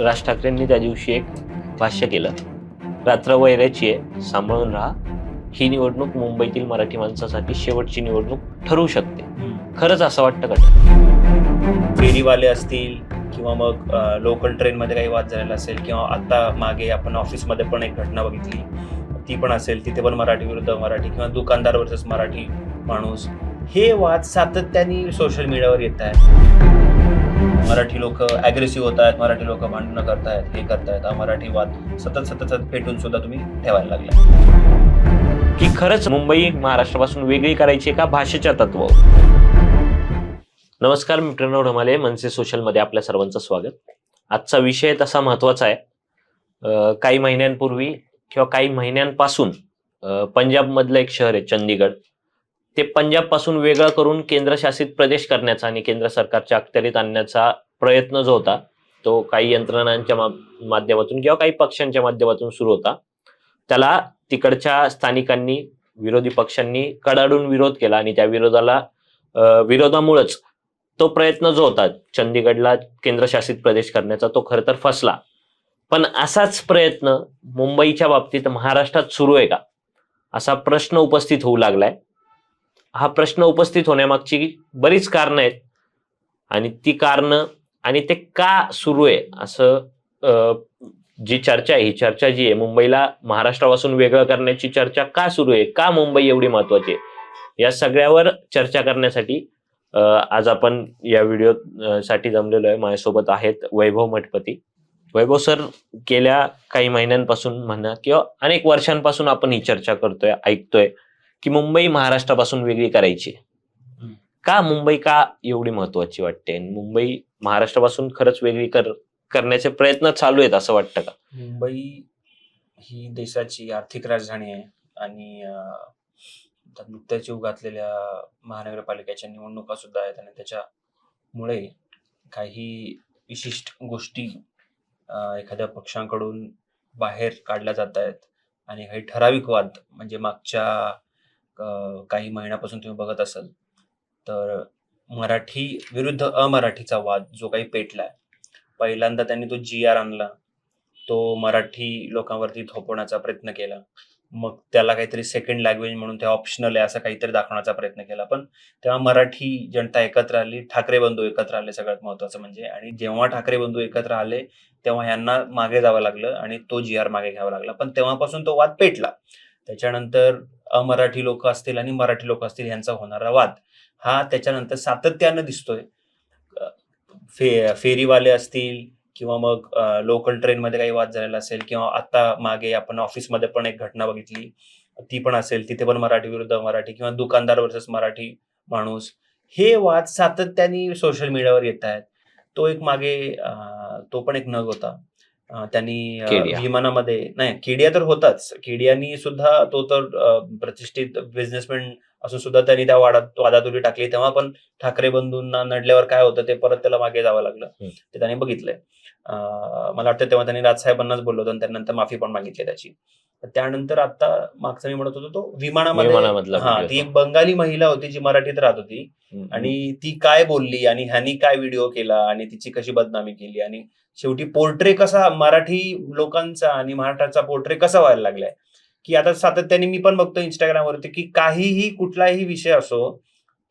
राज ठाकरेंनी त्या दिवशी एक भाष्य केलं. रात्र वैराची आहे सांभाळून राहा. ही निवडणूक मुंबईतील मराठी माणसासाठी शेवटची निवडणूक ठरू शकते. खरंच असं वाटतं का? फेरीवाले असतील किंवा मग लोकल ट्रेनमध्ये काही वाद झालेला असेल किंवा आता मागे आपण ऑफिसमध्ये पण एक घटना बघितली. ती पण असेल तिथे पण मराठी विरुद्ध मराठी किंवा दुकानदार वर्सेस मराठी माणूस. हे वाद सातत्याने सोशल मीडियावर येत आहेत. मराठी लोक ॲग्रेसिव्ह होत आहेत मराठी लोक भांडणं करतायत हे करतायत. हा मराठी वाद सतत सतत सतत पेटून सुद्धा तुम्ही ठेवायला लागला. की खरंच मुंबई महाराष्ट्रापासून वेगळी करायची आहे का भाषेच्या तत्व? नमस्कार मी प्रणव ढमाले मनसे सोशलमध्ये आपल्या सर्वांचं स्वागत. आजचा विषय तसा महत्त्वाचा आहे. काही महिन्यांपूर्वी किंवा काही महिन्यांपासून पंजाबमधलं एक शहर आहे चंदीगड. ते पंजाबपासून वेगळं करून केंद्रशासित प्रदेश करण्याचा आणि केंद्र सरकारच्या अखत्यारीत आणण्याचा प्रयत्न जो होता तो काही यंत्रणांच्या माध्यमातून किंवा काही पक्षांच्या माध्यमातून सुरू होता. त्याला तिकडच्या स्थानिकांनी विरोधी पक्षांनी कडाडून विरोध केला आणि त्या विरोधाला विरोधामुळेच तो प्रयत्न जो होता चंदीगडला केंद्रशासित प्रदेश करण्याचा तो खरं तर फसला. पण असाच प्रयत्न मुंबईच्या बाबतीत महाराष्ट्रात सुरू आहे का? असा प्रश्न उपस्थित होऊ लागलाय. हा प्रश्न उपस्थित होण्यामागची बरीच कारणं आहेत. आणि ती कारणं आणि ते का सुरू आहे असं जी चर्चा आहे ही चर्चा जी आहे मुंबईला महाराष्ट्रापासून वेगळं करण्याची चर्चा का सुरू आहे? का मुंबई एवढी महत्वाची आहे? या सगळ्यावर चर्चा करण्यासाठी आज आपण या व्हिडिओ साठी जमलेलो आहे. माझ्यासोबत आहेत वैभव मठपती. वैभव सर गेल्या काही महिन्यांपासून म्हणा किंवा अनेक वर्षांपासून आपण ही चर्चा करतोय ऐकतोय. की मुंबई महाराष्ट्रापासून वेगळी करायची. का मुंबई का एवढी महत्वाची वाटते? मुंबई महाराष्ट्रापासून खरंच वेगळी कर करण्याचे प्रयत्न चालू आहेत असं वाटतं का? मुंबई ही देशाची आर्थिक राजधानी आहे आणि नुकत्याच येऊ घातलेल्या महानगरपालिकेच्या निवडणुका सुद्धा आहेत आणि त्याच्यामुळे काही विशिष्ट गोष्टी एखाद्या पक्षांकडून बाहेर काढल्या जात आहेत. आणि काही ठराविक वाद म्हणजे मागच्या काही महिन्यापासून तुम्ही बघत असाल तर मराठी विरुद्ध अमराठीचा वाद जो काही पेटलाय पहिल्यांदा त्यांनी तो जी आर आणला तो मराठी लोकांवरती थोपवण्याचा प्रयत्न केला मग त्याला काहीतरी सेकंड लँग्वेज म्हणून ते ऑप्शनल आहे असं काहीतरी दाखवण्याचा प्रयत्न केला. पण तेव्हा मराठी जनता एकत्र आली ठाकरे बंधू एकत्र आले सगळ्यात महत्वाचं म्हणजे. आणि जेव्हा ठाकरे बंधू एकत्र आले तेव्हा यांना मागे जावं लागलं आणि तो जी आर मागे घ्यावा लागला. पण तेव्हापासून तो वाद पेटला. त्याच्यानंतर अमराठी लोक असतील आणि मराठी लोक असतील यांचा होणारा वाद. हा त्याच्यानंतर सातत्यानं दिसतोय. फे फेरीवाले असतील किंवा मग लोकल ट्रेनमध्ये काही वाद झालेला असेल किंवा आता मागे आपण ऑफिसमध्ये पण एक घटना बघितली. ती पण असेल तिथे पण मराठी विरुद्ध मराठी किंवा दुकानदार वर्सेस मराठी माणूस. हे वाद सातत्याने सोशल मीडियावर येत आहेत. तो एक मागे तो पण एक नग होता. त्यांनी. विमानामध्ये नाही केडिया तर होताच. केडियानी सुद्धा तो तर प्रतिष्ठित बिझनेसमॅन असून सुद्धा त्यांनी त्या वादात वादातुरी टाकली. तेव्हा पण ठाकरे बंधूंना नडल्यावर काय होतं ते परत त्याला मागे जावं लागलं. ते त्यांनी बघितलंय. मला वाटतं तेव्हा त्यांनी राजसाहेबांनाच बोललो होतं त्यानंतर माफी पण मागितली त्याची. तर त्यानंतर आता मागचा मी म्हणत होतो तो विमानामध्ये हा तो. एक बंगाली महिला होती जी मराठीत राहत होती. आणि ती काय बोलली आणि ह्यानी काय व्हिडिओ केला आणि तिची कशी बदनामी केली आणि शेवटी पोर्ट्रे कसा मराठी लोकांचा आणि महाराष्ट्राचा पोर्ट्रे कसा व्हायला लागलाय? की आता सातत्याने मी पण बघतो इंस्टाग्रामवरती की काहीही कुठलाही विषय असो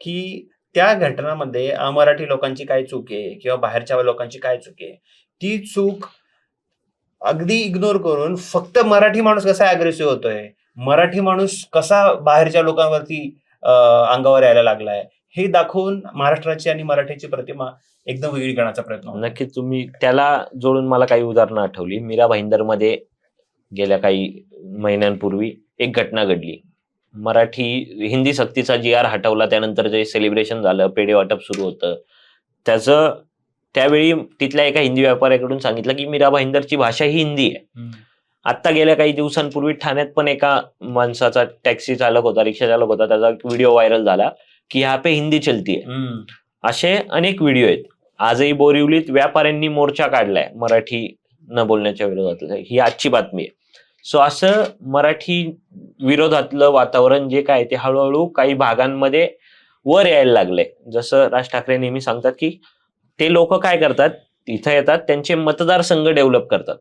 की त्या घटनामध्ये मराठी लोकांची काय चूक आहे किंवा बाहेरच्या लोकांची काय चूक आहे ती चूक अगदी इग्नोर करून फक्त मराठी माणूस कसा अग्रेसिव्ह होतोय? मराठी माणूस कसा बाहेरच्या लोकांवरती अंगावर यायला लागलाय? हे दाखवून महाराष्ट्राची आणि मराठीची प्रतिमा एकदम वेगळी करण्याचा प्रयत्न होतो. नक्की तुम्ही त्याला जोडून मला काही उदाहरणं आठवली. मीरा भाईंदरमध्ये गेल्या काही महिन्यांपूर्वी एक घटना घडली. मराठी हिंदी सक्तीचा जी आर हटवला त्यानंतर जे सेलिब्रेशन झालं पेढे वाटप सुरू होतं. त्याचं त्यावेळी तिथल्या एका हिंदी व्यापाऱ्याकडून सांगितलं की मीरा भाईंदरची भाषा ही हिंदी आहे. आता गेल्या काही दिवसांपूर्वी ठाण्यात पण एका माणसाचा टॅक्सी चालक होता रिक्षा चालक होता त्याचा व्हिडिओ व्हायरल झाला. की यहाँ पे हिंदी चलती है. असे अनेक व्हिडिओ आहेत. आजही बोरिवलीत व्यापाऱ्यांनी मोर्चा काढलाय मराठी न बोलण्याच्या विरोधात. ही आजची बातमी आहे. सो असं मराठी विरोधातलं वातावरण जे काय ते हळूहळू काही भागांमध्ये वर यायला लागलंय. जसं राज ठाकरे नेहमी सांगतात की ते लोक काय करतात? इथं येतात त्यांचे मतदारसंघ डेव्हलप करतात.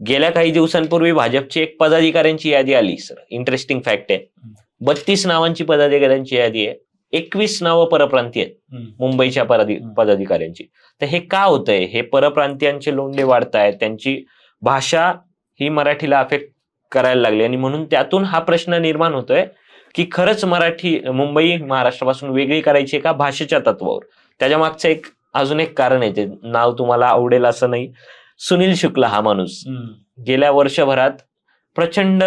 गेल्या काही दिवसांपूर्वी भाजपची एक पदाधिकाऱ्यांची यादी आली सर इंटरेस्टिंग फॅक्ट आहे. बत्तीस नावांची पदाधिकाऱ्यांची यादी आहे. एकवीस नावं परप्रांतीय. मुंबईच्या. पदाधिकाऱ्यांची. तर हे का होतंय? हे परप्रांतीयांचे लोंढे वाढतायत. त्यांची भाषा ही मराठीला अफेक्ट करायला लागली. आणि म्हणून त्यातून हा प्रश्न निर्माण होतोय की खरंच मराठी मुंबई महाराष्ट्रापासून वेगळी करायची आहे का भाषेच्या तत्वावर? त्याच्या मागचं एक अजून एक कारण आहे. ते नाव तुम्हाला आवडेल असं नाही. सुनील शुक्ला हा माणूस. गेल्या वर्षभरात प्रचंड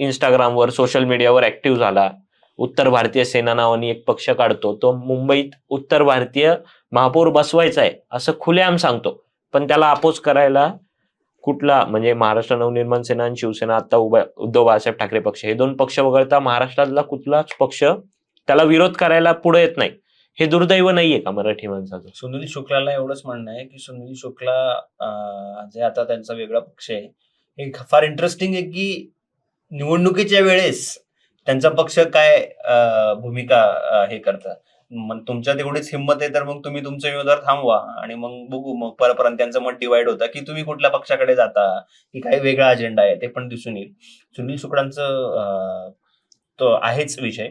इंस्टाग्रामवर सोशल मीडियावर ऍक्टिव्ह झाला. उत्तर भारतीय सेना नावाने एक पक्ष काढतो. तो मुंबईत उत्तर भारतीय महापौर बसवायचा आहे असं खुलेआम सांगतो. पण त्याला अपोज करायला कुठला म्हणजे महाराष्ट्र नवनिर्माण सेना आणि शिवसेना आता उभा उद्धव बाळासाहेब ठाकरे पक्ष हे दोन पक्ष वगळता महाराष्ट्रातला कुठलाच पक्ष त्याला विरोध करायला पुढे येत नाही. हे दुर्दैव नाहीये का मराठी माणसाचं? सुनील शुक्लाला एवढंच म्हणणं आहे की सुनील शुक्ला जे आता त्यांचा वेगळा पक्ष आहे हे फार इंटरेस्टिंग आहे की निवडणुकीच्या वेळेस त्यांचा पक्ष काय भूमिका हे करतात मग तुमच्या तेवढीच हिंमत आहे तर मग तुम्ही तुमचे उमेदवार थांबवा आणि मग बघू. मग परपर्यंत त्यांचं मत डिवाइड होतं की तुम्ही कुठल्या पक्षाकडे जाता की काही वेगळा अजेंडा आहे ते पण दिसून येईल. सुनील शुक्लांचं तो आहेच विषय.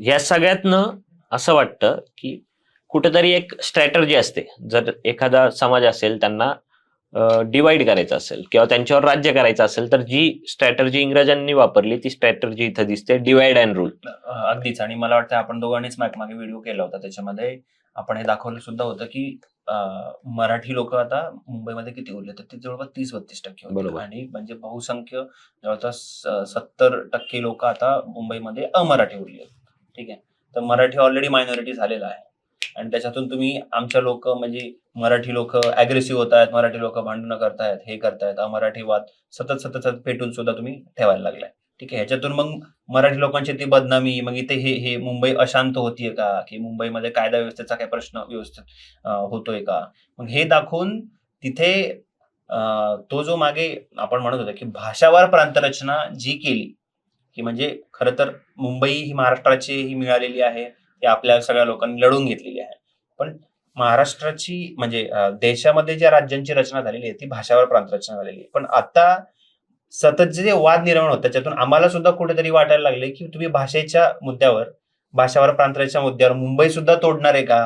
या सगळ्यातनं असं वाटतं की कुठेतरी एक स्ट्रॅटर्जी असते. जर एखादा समाज असेल त्यांना डिवाइड करायचं असेल किंवा त्यांच्यावर राज्य करायचं असेल तर जी स्ट्रॅटर्जी इंग्रजांनी वापरली ती स्ट्रॅटर्जी इथं दिसते डिवाइड अँड रूल अगदीच. आणि मला वाटतं आपण दोघांनीच मागे व्हिडिओ केला होता त्याच्यामध्ये. आपण हे दाखवलं सुद्धा होतं की मराठी लोक आता मुंबईमध्ये किती उरले तर ते जवळपास तीस बत्तीस टक्के. बरोबर. आणि म्हणजे बहुसंख्य जवळपास सत्तर टक्के लोक आता मुंबईमध्ये अमराठी उरली आहेत. ठीक आहे? तर मराठी ऑलरेडी मायनॉरिटी झालेला आहे. आणि त्याच्यातून तुम्ही आमच्या लोक म्हणजे मराठी लोक अग्रेसिव्ह होत आहेत मराठी लोक भांडणं करतायत हे करतायत. मराठी वाद सतत सतत सतत पेटून सुद्धा तुम्ही ठेवायला लागलाय. ठीक आहे ह्याच्यातून मग मराठी लोकांची ती बदनामी मग इथे हे हे मुंबई अशांत होतीये का? की मुंबईमध्ये कायदा व्यवस्थेचा काही प्रश्न व्यवस्थित होतोय का? मग हे दाखवून तिथे तो जो मागे आपण म्हणत होतो की भाषावार प्रांतरचना जी केली की म्हणजे खरं तर मुंबई ही महाराष्ट्राची ही मिळालेली आहे ती आपल्या सगळ्या लोकांनी लढून घेतलेली आहे. पण महाराष्ट्राची म्हणजे देशामध्ये ज्या राज्यांची रचना झालेली आहे ती भाषावर प्रांतरचना झालेली आहे. पण आता सतत जे वाद निर्माण होत त्याच्यातून आम्हाला सुद्धा कुठेतरी वाटायला लागले की तुम्ही भाषेच्या मुद्द्यावर भाषावर प्रांतराच्या मुद्द्यावर मुंबई सुद्धा तोडणार आहे का?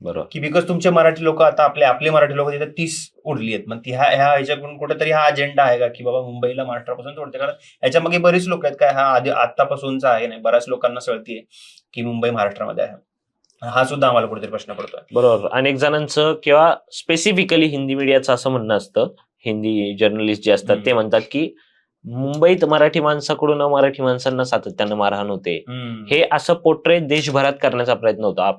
बरोबर. की बिकॉज तुमचे मराठी लोक आता आपले आपले मराठी लोक तिथे तीस उरली आहेत. मग ती ह्या ह्या ह्याच्याकडून कुठेतरी हा अजेंडा आहे का की बाबा मुंबईला महाराष्ट्रापासून तोडते? कारण याच्या मागे बरीच लोक आहेत. काय हा आधी आतापासूनचा आहे नाही? बऱ्याच लोकांना सळतीये. की मुंबई महाराष्ट्रामध्ये आहे. हा सुद्धा आम्हाला कुठेतरी प्रश्न पडतोय. बरोबर. अनेक जणांचं किंवा स्पेसिफिकली हिंदी मीडियाचं असं म्हणणं असतं. हिंदी जर्नलिस्ट जे असतात. ते म्हणतात की मुंबईत मराठी माणसाकडून मराठी माणसांना सातत्यानं मारहाण होते. हे असं पोर्ट्रेट देशभरात करण्याचा प्रयत्न होता.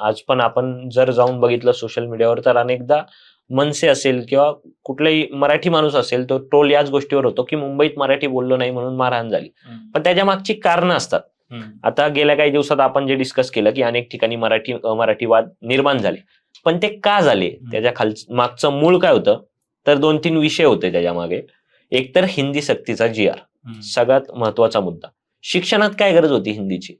आज पण आपण जर जाऊन बघितलं सोशल मीडियावर तर अनेकदा मनसे असेल किंवा कुठलाही मराठी माणूस असेल तो ट्रोल याच गोष्टीवर होतो की मुंबईत मराठी बोललो नाही म्हणून मारहाण झाली. पण त्याच्या मागची कारणं असतात. आता गेल्या काही दिवसात आपण जे डिस्कस केलं की अनेक ठिकाणी मराठी मराठी वाद निर्माण झाले. पण ते का झाले? त्याच्या खाल मागचं मूळ काय होतं? तर दोन तीन विषय होते त्याच्यामागे. एक तर हिंदी सक्तीचा जी आर. सगळ्यात महत्त्वाचा मुद्दा. शिक्षणात काय गरज होती हिंदीची?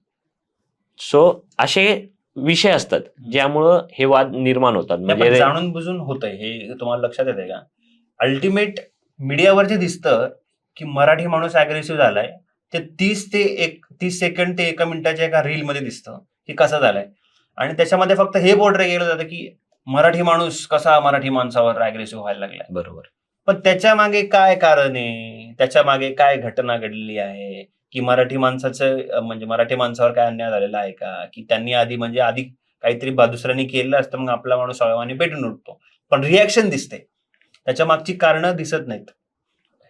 सो असे विषय असतात ज्यामुळं हे वाद निर्माण होतात. म्हणजे जाणून बुजून होतंय. हे तुम्हाला लक्षात येते का? अल्टिमेट मीडियावर जे दिसतं की मराठी माणूस अग्रेसिव्ह झालाय. ते तीस ते एक तीस सेकंड ते एका मिनिटाच्या एका रील मध्ये दिसतं की कसा झालाय. आणि त्याच्यामध्ये फक्त हे पोर्ट्रे केलं जातं की मराठी माणूस कसा मराठी माणसावर अग्रेसिव्ह व्हायला लागलाय. बरोबर. पण त्याच्यामागे काय कारण आहे? त्याच्यामागे काय घटना घडलेली आहे? की मराठी माणसाचं म्हणजे मराठी माणसावर काय अन्याय झालेला आहे का? की त्यांनी आधी म्हणजे आधी काहीतरी बा- दुसऱ्यांनी केलं असतं मग आपला माणूस अळवाने पेटून उठतो. पण रिॲक्शन दिसते. त्याच्या मागची कारणं दिसत नाहीत.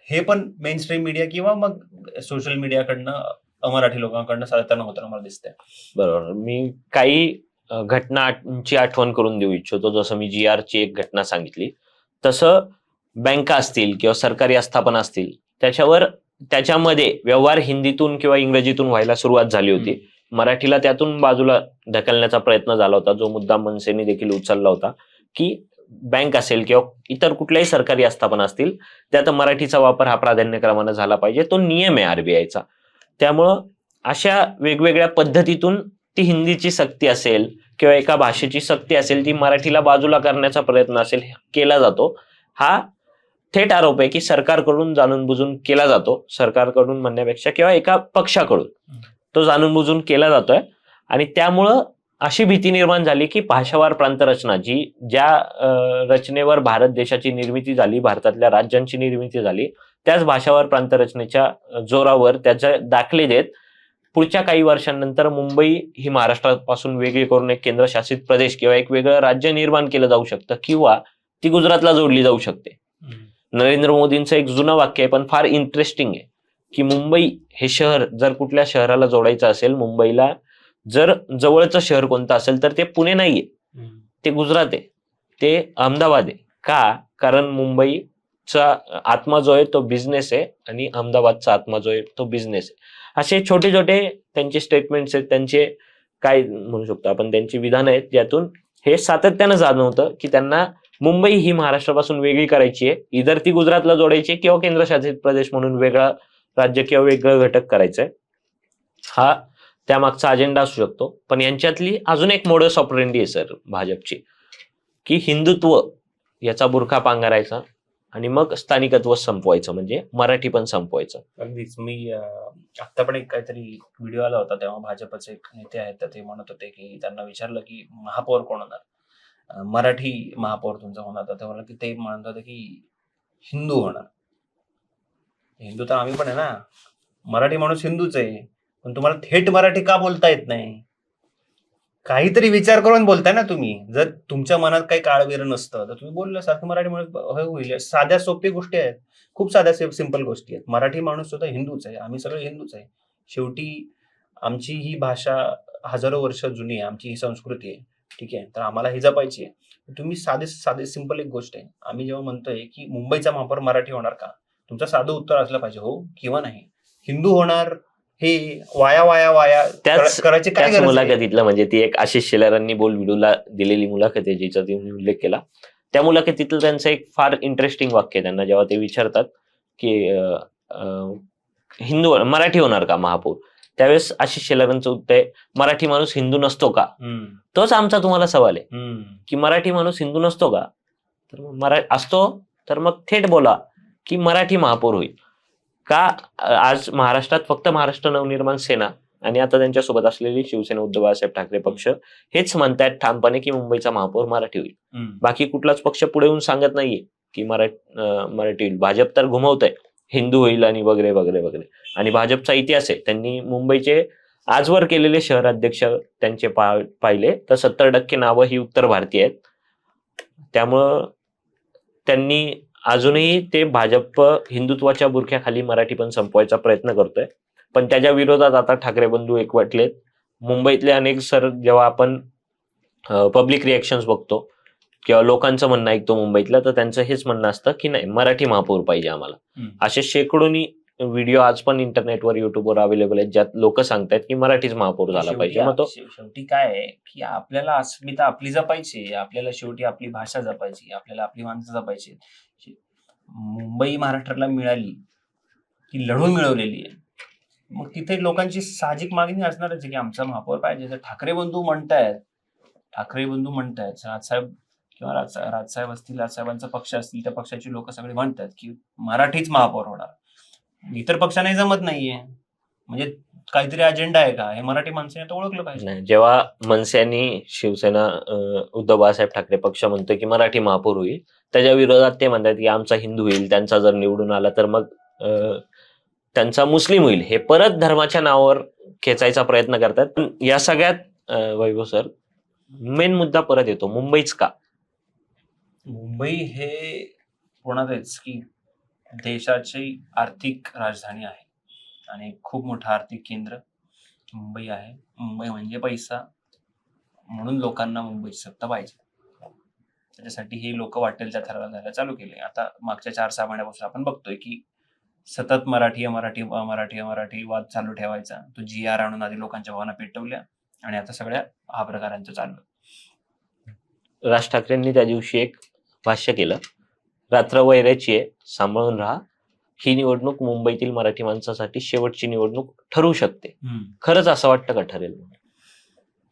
हे पण मेन स्ट्रीम मीडिया किंवा मग सोशल मीडियाकडनं अमराठी लोकांकडनं साधारण होताना मला दिसतंय. बरोबर. मी काही घटनांची आठवण करून देऊ इच्छितो. जसं मी जी ची एक घटना सांगितली. तसं बँका असतील किंवा सरकारी आस्थापना असतील त्याच्यावर त्याच्यामध्ये व्यवहार हिंदीतून किंवा इंग्रजीतून व्हायला सुरुवात झाली होती. मराठीला त्यातून बाजूला ढकलण्याचा प्रयत्न झाला होता. जो मुद्दा मनसेने देखील उचलला होता. की बँक असेल किंवा इतर कुठल्याही सरकारी आस्थापना असतील त्यात मराठीचा वापर हा प्राधान्यक्रमानं झाला पाहिजे. तो नियम आहे आरबीआयचा त्यामुळं अशा वेगवेगळ्या पद्धतीतून ती हिंदीची सक्ती असेल किंवा एका भाषेची सक्ती असेल ती मराठीला बाजूला करण्याचा प्रयत्न असेल केला जातो. हा थेट आरोप आहे की सरकारकडून जाणून बुजून केला जातो. सरकारकडून म्हणण्यापेक्षा किंवा एका पक्षाकडून. तो जाणून बुजून केला जातोय. आणि त्यामुळं अशी भीती निर्माण झाली की भाषावार प्रांतरचना जी ज्या रचनेवर भारत देशाची निर्मिती झाली भारतातल्या राज्यांची निर्मिती झाली त्याच भाषावार प्रांतरचनेच्या जोरावर त्याचे दाखले देत पुढच्या काही वर्षांनंतर मुंबई ही महाराष्ट्रापासून वेगळी करून एक केंद्रशासित प्रदेश किंवा एक वेगळं राज्य निर्माण केलं जाऊ शकतं किंवा ती गुजरातला जोडली जाऊ शकते. नरेंद्र मोदींचं एक जुनं वाक्य आहे पण फार इंटरेस्टिंग आहे की मुंबई हे शहर जर कुठल्या शहराला जोडायचं असेल मुंबईला जर जवळचं शहर कोणतं असेल तर ते पुणे नाहीये. ते गुजरात आहे. ते अहमदाबाद आहे. का? कारण मुंबईचा आत्मा जो आहे तो बिझनेस आहे आणि अहमदाबादचा आत्मा जो आहे तो बिझनेस आहे. असे छोटे छोटे त्यांचे स्टेटमेंट्स आहेत त्यांचे काय म्हणू शकतो आपण त्यांची विधान आहेत ज्यातून हे सातत्यानं जाणवतं की त्यांना मुंबई ही महाराष्ट्रापासून वेगळी करायची आहे. इधर ती गुजरातला जोडायची किंवा केंद्रशासित प्रदेश म्हणून वेगळा राज्य किंवा वेगळं घटक करायचंय. हा त्यामागचा अजेंडा असू शकतो. पण यांच्यातली अजून एक मोडस ऑपरेंडी आहे सर भाजपची. की हिंदुत्व याचा बुरखा पांघरायचा आणि मग स्थानिकत्व संपवायचं म्हणजे मराठी पण संपवायचं. अगदीच. मी आता आत्ता पण एक काहीतरी व्हिडिओ आला होता तेव्हा भाजपचे एक नेते आहेत तर ते म्हणत होते की त्यांना विचारलं की महापौर कोण होणार? मराठी महापौर तुमचा होणार तर तेव्हा म्हणलं की ते म्हणत होते की हिंदू होणार. हिंदू तर आम्ही पण आहे ना. मराठी माणूस हिंदूच आहे. पण तुम्हाला थेट मराठी का बोलता येत नाही? काहीतरी विचार करून बोलताय ना तुम्ही. जर तुमच्या मनात काही काळवीर नसतं तर तुम्ही बोललं मराठी मराठीमुळे होईल. साध्या सोप्या गोष्टी आहेत. खूप साध्या सिंपल गोष्टी आहेत. मराठी माणूस सुद्धा हिंदूच आहे. आम्ही सगळे हिंदूच आहे. शेवटी आमची ही भाषा हजारो वर्ष जुनी आहे. आमची ही संस्कृती आहे. ठीक आहे? तर आम्हाला ही जपायची आहे. तुम्ही साधे साधे सिंपल एक गोष्ट आहे. आम्ही जेव्हा म्हणतोय की मुंबईचा महापौर मराठी होणार का? तुमचं साधं उत्तर असलं पाहिजे हो किंवा नाही. हिंदू होणार हे वाया वाया वाया त्याच- कर- करायची काय त्याच? मुलाखतीतलं म्हणजे ती एक आशिष शेलारांनी बोल व्हिडिओला दिलेली मुलाखत आहे जिचा त्यांनी उल्लेख केला. त्या मुलाखतीतलं त्यांचं एक फार इंटरेस्टिंग वाक्य आहे त्यांना जेव्हा ते विचारतात की हिंदू मराठी होणार का महापौर? त्यावेळेस आशिष शेलारांचं उत्तर आहे मराठी माणूस हिंदू नसतो का? तोच आमचा तुम्हाला सवाल आहे. की मराठी माणूस हिंदू नसतो का? तर मरा असतो तर मग थेट बोला की मराठी महापौर होईल. का आज महाराष्ट्रात फक्त महाराष्ट्र नवनिर्माण सेना आणि आता त्यांच्यासोबत असलेली शिवसेना उद्धव बाळासाहेब ठाकरे पक्ष हेच म्हणतायत ठामपणे की मुंबईचा महापौर मराठी होईल. बाकी कुठलाच पक्ष पुढे येऊन सांगत नाहीये की मराठी मराठी होईल. भाजप तर घुमवत आहे हिंदू होईल आणि वगैरे वगैरे वगैरे. आणि भाजपचा इतिहास आहे. त्यांनी मुंबईचे आजवर केलेले शहराध्यक्ष त्यांचे पा- पाहिले तर सत्तर टक्के नावं ही उत्तर भारतीय आहेत. त्यामुळं त्यांनी अजूनही ते भाजप हिंदुत्वाच्या बुरख्याखाली मराठी पण संपवायचा प्रयत्न करतोय. पण त्याच्या विरोधात आता ठाकरे बंधू एकवटलेत. मुंबईतले अनेक सर जेव्हा आपण पब्लिक रिएक्शन्स बघतो किंवा लोकांचं म्हणणं ऐकतो मुंबईतलं तर त्यांचं हेच म्हणणं असतं की नाही मराठी महापौर पाहिजे आम्हाला. असे शेकडोनी व्हिडिओ आज पण इंटरनेटवर युट्यूबवर अवेलेबल आहेत ज्यात लोक सांगतायत की मराठीच महापौर झाला पाहिजे. मग तो शेव- शेवटी काय आहे की आपल्याला अस्मिता आपली जपायची. आपल्याला शेवटी आपली भाषा जपायची. आपल्याला आपली माणसं जपायची मुंबई महाराष्ट्राला मिळाली ती लढून मिळवलेली आहे. मग तिथे लोकांची साहजिक मागणी असणारच आहे की आमचा महापौर पाहिजे. तर ठाकरे बंधू म्हणतायत ठाकरे बंधू म्हणतायत राजसाहेब किंवा राज राजसाहेब असतील राजसाहेबांचा पक्ष असतील त्या पक्षाची लोक सगळे म्हणतात की मराठीच महापौर होणार. इतर पक्षाने जमत नाहीये. म्हणजे काहीतरी अजेंडा आहे का? हे मराठी माणसाने तर ओळखलं पाहिजे. नाही जेव्हा मनसेनी शिवसेना अं, उद्धव बाळासाहेब ठाकरे पक्ष म्हणतो की मराठी महापौर होईल त्याच्या विरोधात ते म्हणतात की आमचा हिंदू होईल त्यांचा जर निवडून आला तर मग अं, त्यांचा मुस्लिम होईल. हे परत धर्माच्या नावावर खेचायचा प्रयत्न करतात. पण या सगळ्यात अं, वैभव सर मेन मुद्दा परत येतो. मुंबईच का? मुंबई हे पुण्यातच की देशाची आर्थिक राजधानी आहे. आणि खूप मोठं आर्थिक केंद्र मुंबई आहे. मुंबई म्हणजे पैसा. म्हणून लोकांना मुंबईची सत्ता पाहिजे. त्याच्यासाठी हे लोक वाटेल त्या जायला चालू केले. आता मागच्या चार सहा महिन्यापासून आपण बघतोय की सतत मराठी मराठी मराठी मराठी वाद चालू ठेवायचा. तो जी आर आणून आधी लोकांच्या भावना पेटवल्या आणि आता सगळ्या हा प्रकारांचं चाललं. राज ठाकरेंनी त्या दिवशी एक भाष्य केलं. रात्र वैराची आहे. सांभाळून राहा. ही निवडणूक मुंबईतील मराठी माणसासाठी शेवटची निवडणूक ठरू शकते. खरंच असं वाटतं का ठरेल?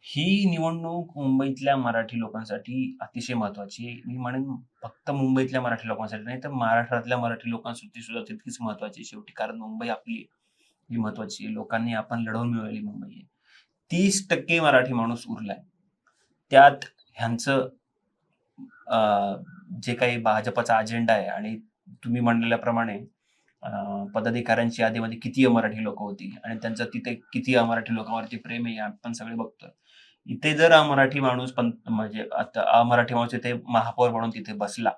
ही निवडणूक मुंबईतल्या मराठी लोकांसाठी अतिशय महत्वाची आहे. मी म्हणेन फक्त मुंबईतल्या मराठी लोकांसाठी नाही तर महाराष्ट्रातल्या मराठी लोकांसाठी सुद्धा तितकीच महत्वाची आहे शेवटी. कारण मुंबई आपली ही महत्वाची आहे. लोकांनी आपण लढवून मिळवली मुंबई आहे. तीस टक्के मराठी माणूस उरलाय. त्यात ह्यांचं अं, जे काही भाजपचा अजेंडा आहे आणि तुम्ही म्हणलेल्याप्रमाणे पदाधिकाऱ्यांची यादीमध्ये किती मराठी लोक होती आणि त्यांचं तिथे किती अमराठी लोकांवरती प्रेम आहे आपण सगळे बघतोय. इथे जर अमराठी माणूस पण म्हणजे आता अमराठी माणूस तिथे महापौर म्हणून तिथे बसला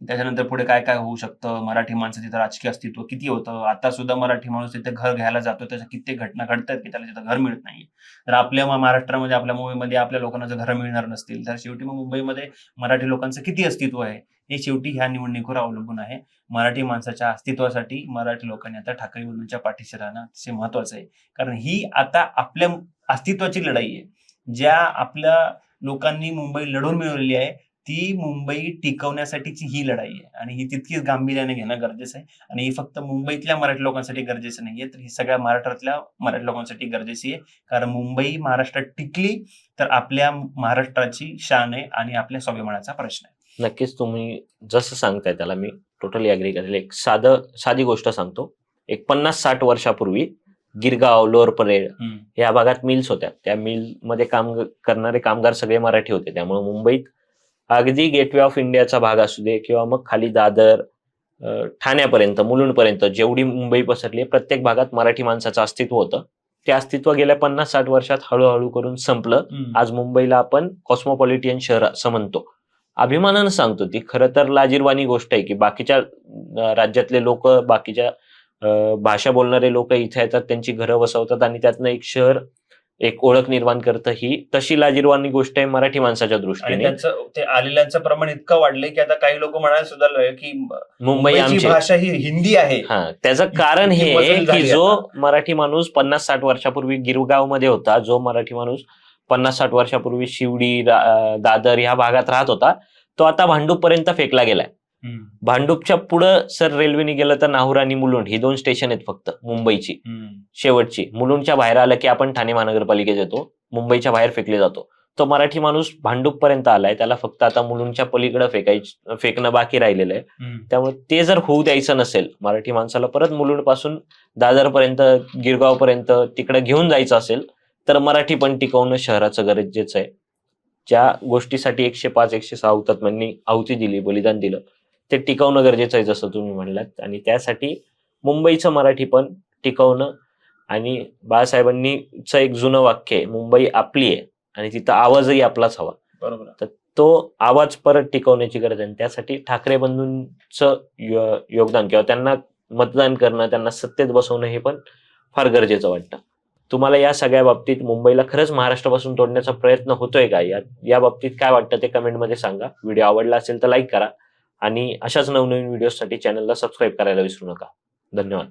त्याच्यानंतर पुढे काय काय होऊ शकतं? मराठी माणसं तिथं राजकीय अस्तित्व किती होतं? आता सुद्धा मराठी माणूस तिथे घर घ्यायला जातो त्याच्या कित्येक घटना घडतात की त्याला तिथं घर मिळत नाही तर आपल्या महाराष्ट्रामध्ये आपल्या मुंबईमध्ये आपल्या लोकांना जर घरं मिळणार नसतील तर शेवटी मग मुंबईमध्ये मराठी लोकांचं किती अस्तित्व आहे? हे शेवटी ह्या निवडणुकीवर अवलंबून आहे. मराठी माणसाच्या अस्तित्वासाठी मराठी लोकांनी आता ठाकरे बंधूंच्या पाठीशी राहणं अतिशय महत्वाचं आहे. कारण ही आता आपल्या अस्तित्वाची लढाई आहे. ज्या आपल्या लोकांनी मुंबई लढून मिळवलेली आहे ती मुंबई टिकवण्यासाठीची ही लढाई आहे. आणि ही तितकीच गांभीर्याने घेणं गरजेचं आहे. आणि ही फक्त मुंबईतल्या मराठी लोकांसाठी गरजेचं नाहीये. तर ही सगळ्या महाराष्ट्रातल्या मराठी लोकांसाठी गरजेची आहे. कारण मुंबई महाराष्ट्रात टिकली तर आपल्या महाराष्ट्राची शान आहे आणि आपल्या स्वाभिमानाचा प्रश्न आहे. नक्कीच तुम्ही जसं सांगताय त्याला मी टोटली अग्री करेल. एक साधं साधी गोष्ट सांगतो. एक पन्नास साठ वर्षापूर्वी गिरगाव लोअर परेड या भागात मिल्स होत्या. त्या मिलमध्ये काम करणारे कामगार सगळे मराठी होते. त्यामुळे मुंबईत अगदी गेटवे ऑफ इंडियाचा भाग असू दे किंवा मग खाली दादर ठाण्यापर्यंत मुलुंडपर्यंत जेवढी मुंबई पसरली प्रत्येक भागात मराठी माणसाचं अस्तित्व होतं. ते अस्तित्व गेल्या पन्नास साठ वर्षात हळूहळू करून संपलं. आज मुंबईला आपण कॉस्मोपॉलिटियन शहर असं म्हणतो. अभिमानानं सांगतो ती. खरं तर लाजीरवाणी गोष्ट आहे की बाकीच्या राज्यातले लोक बाकीच्या भाषा बोलणारे लोक इथे येतात त्यांची घरं वसवतात आणि त्यातनं एक शहर एक ओळख निर्माण करतं ही तशी लाजीरवाणी गोष्ट आहे मराठी माणसाच्या दृष्टीने त्यांचं ते आलेल्यांचं प्रमाण इतकं वाढलंय की आता काही लोक म्हणायला सुद्धा लागले की मुंबई आमची भाषा ही हिंदी आहे हा त्याचं कारण हे आहे की जो. मराठी माणूस पन्नास साठ वर्षापूर्वी गिरगावमध्ये होता जो मराठी माणूस पन्नास साठ वर्षापूर्वी शिवडी दादर ह्या भागात राहत होता तो आता भांडूप पर्यंत फेकला गेलाय. भांडूपच्या पुढं सर रेल्वेने गेलं तर नाहूर आणि मुलुंड ही दोन स्टेशन आहेत फक्त मुंबईची. शेवटची. मुलुंडच्या बाहेर आलं की आपण ठाणे महानगरपालिकेत येतो मुंबईच्या बाहेर फेकले जातो. तो मराठी माणूस भांडूप पर्यंत आलाय त्याला फक्त आता मुलुंडच्या पलीकडे फेकायचं फेकणं बाकी राहिलेलं आहे. त्यामुळे ते जर होऊ द्यायचं नसेल मराठी माणसाला परत मुलुंडपासून दादर पर्यंत गिरगाव पर्यंत तिकडे घेऊन जायचं असेल तर मराठी पण टिकवणं शहराचं गरजेचं आहे. ज्या गोष्टीसाठी एकशे पाच एकशे सहा हुतात्म्यांनी आहुती दिली बलिदान दिलं ते टिकवणं गरजेचं आहे जसं तुम्ही म्हणलात. आणि त्यासाठी मुंबईचं मराठी पण टिकवणं आणि बाळासाहेबांनीच एक जुनं वाक्य आहे मुंबई आपली आहे आणि तिथं आवाजही आपलाच हवा. बरोबर. आहे. तो आवाज परत टिकवण्याची गरज आहे आणि त्यासाठी ठाकरे बंधूंचं योगदान किंवा त्यांना मतदान करणं त्यांना सत्तेत बसवणं हे पण फार गरजेचं वाटतं. तुम्हाला या सगळ्या बाबतीत मुंबईला खरंच महाराष्ट्रापासून तोडण्याचा प्रयत्न होतोय का? या या बाबतीत काय वाटतं ते कमेंटमध्ये सांगा. व्हिडिओ आवडला असेल तर लाईक करा. आणि अशाच नवनवीन व्हिडिओसाठी चॅनलला सबस्क्राईब करायला विसरू नका. धन्यवाद.